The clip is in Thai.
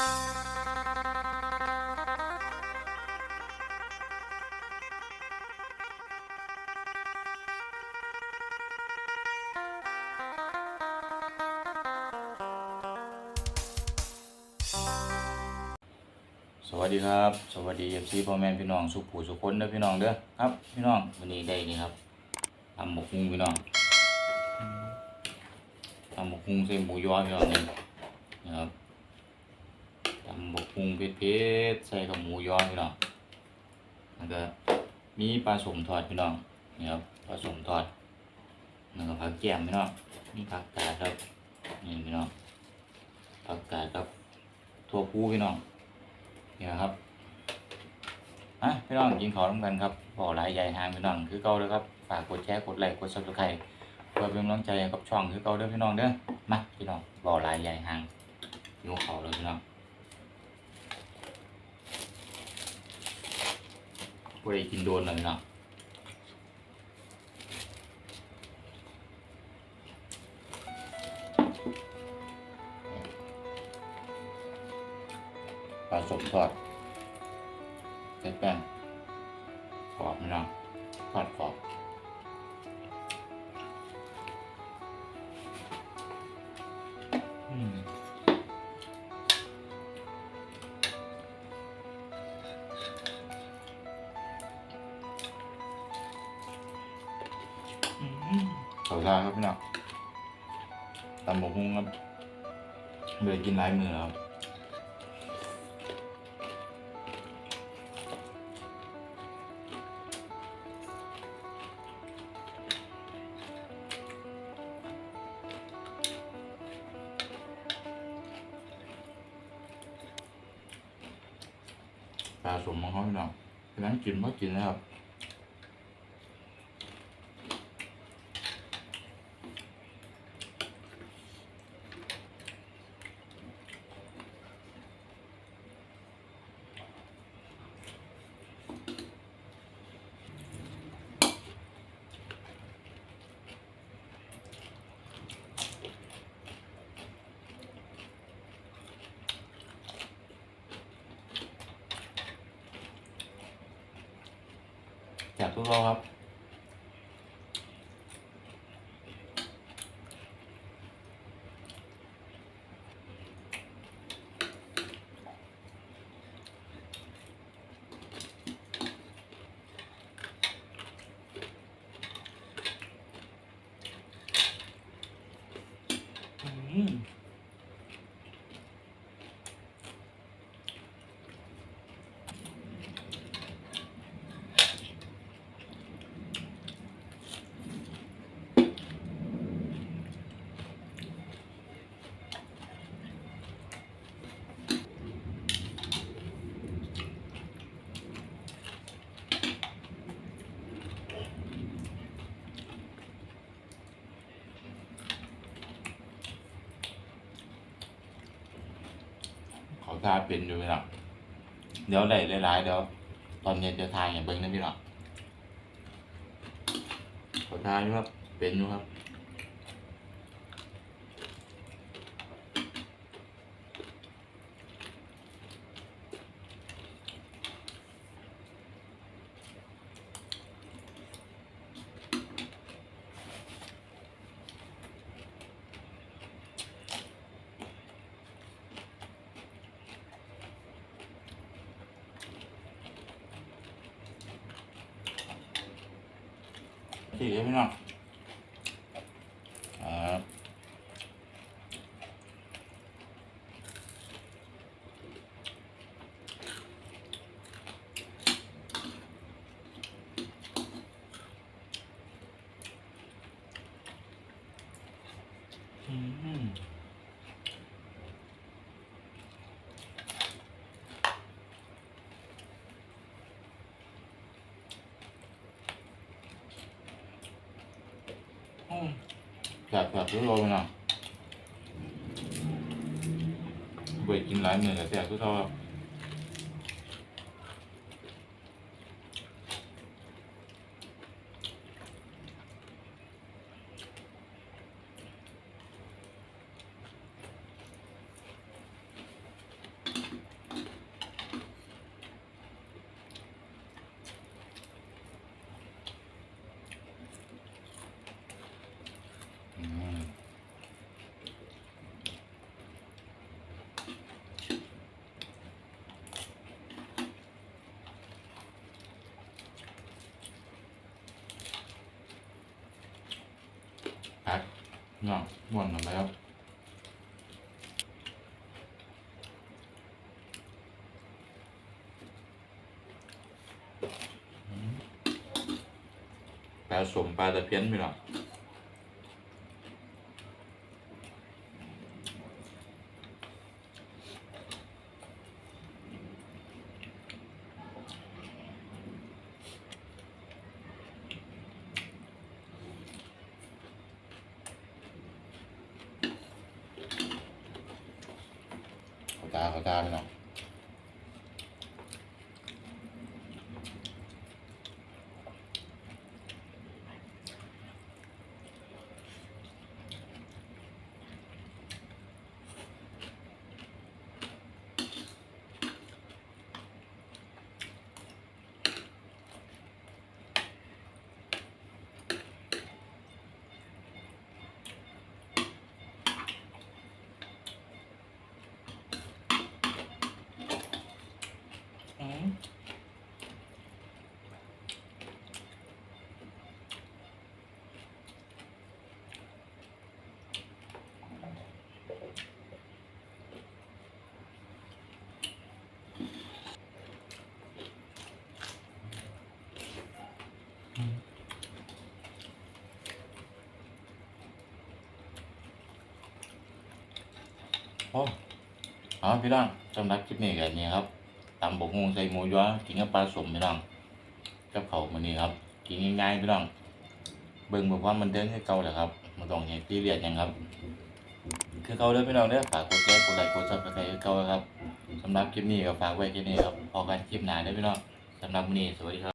สวัสดีครับ สวัสดีเอฟซีพ่อแม่พี่น้องสุขผู้สุขคนเด้อพี่น้องเด้อครับพี่น้องวันนี้ได้นี่ครับทำหมกฮุงพี่น้องทำหมกฮุงใส่หมูยอพี่น้องนี่นะครับ ทำหมกฮุงเผ็ดๆใส่กับหมูยอพี่น้องแล้วก็มีปลาสมทอดพี่น้องนี่ครับปลาสมทอดแล้วก็ผักแก้มพี่น้องมีผักกาดครับนี่พี่น้องผักกาดครับทั่วผู้พี่น้องนี่ครับอะพี่น้องกินข้าวร่วมกันครับบอกหลายใหญ่หางพี่น้องคือเก่าเด้อครับฝากกดแชร์กดไลค์กดซับสไครต์เพื่อเป็นกำลังใจกับช่องคือเก่าเด้อพี่น้องเด้อมาพี่น้องบอกหลายใหญ่หางหิวข้าเลยพี่น้อง บ่ได้กินโดนเลยเน้องปลาสมทอดใส่แป้งกรอบพี่น้องทอดก ขอบคุณครับพี่น้องตำหมกหุ้งครับเบื่อกินหลายมือแล้วครับปลาสมของเขาพี่น้องฉะนั้นกินก็กินแล้วครับ จากทุกเรอครับ อืม เขา ทาเป็นอยู่พี่น้องเดี๋ยวได้หลายๆเดี๋ยวตอนเย็นจะทายอย่างเบิ้งนะพี่น้องขอทาอยู่ครับเป็นอยู่ครับ สี่ครับพี่น้องครับอืมอืม แบบแบบทุกโลพี่น้องเบื่อกินหลายมื้อแต่แซ่บทุกเท่าครับ เน่ะม่วนกันไปครับอืมปลาสมปลาตะเพียนไปหรอว ตาขาวตาพี่น้องอืม โอ้เอาพี่น้องสำหรับคลิปนี้กันนี้ครับตำบกฮงใส่หมูย้อกินกับปลาสมพี่น้องกับเขามันนี้ครับกินง่ายๆพี่น้องเบิ่งบอกว่ามันเดินคือเก่าแหละครับมันต้องเห็นพี่เรียนยังครับ คือเก่าเด้อพี่น้องเด้อฝากกดแชร์กดไลค์กดซับสไครต์เก่าครับสำหรับคลิปนี้ก็ฝากไว้แค่นี้ครับพอกันคลิปหน้าเด้อพี่น้องสำหรับมื้อนี้สวัสดีครับ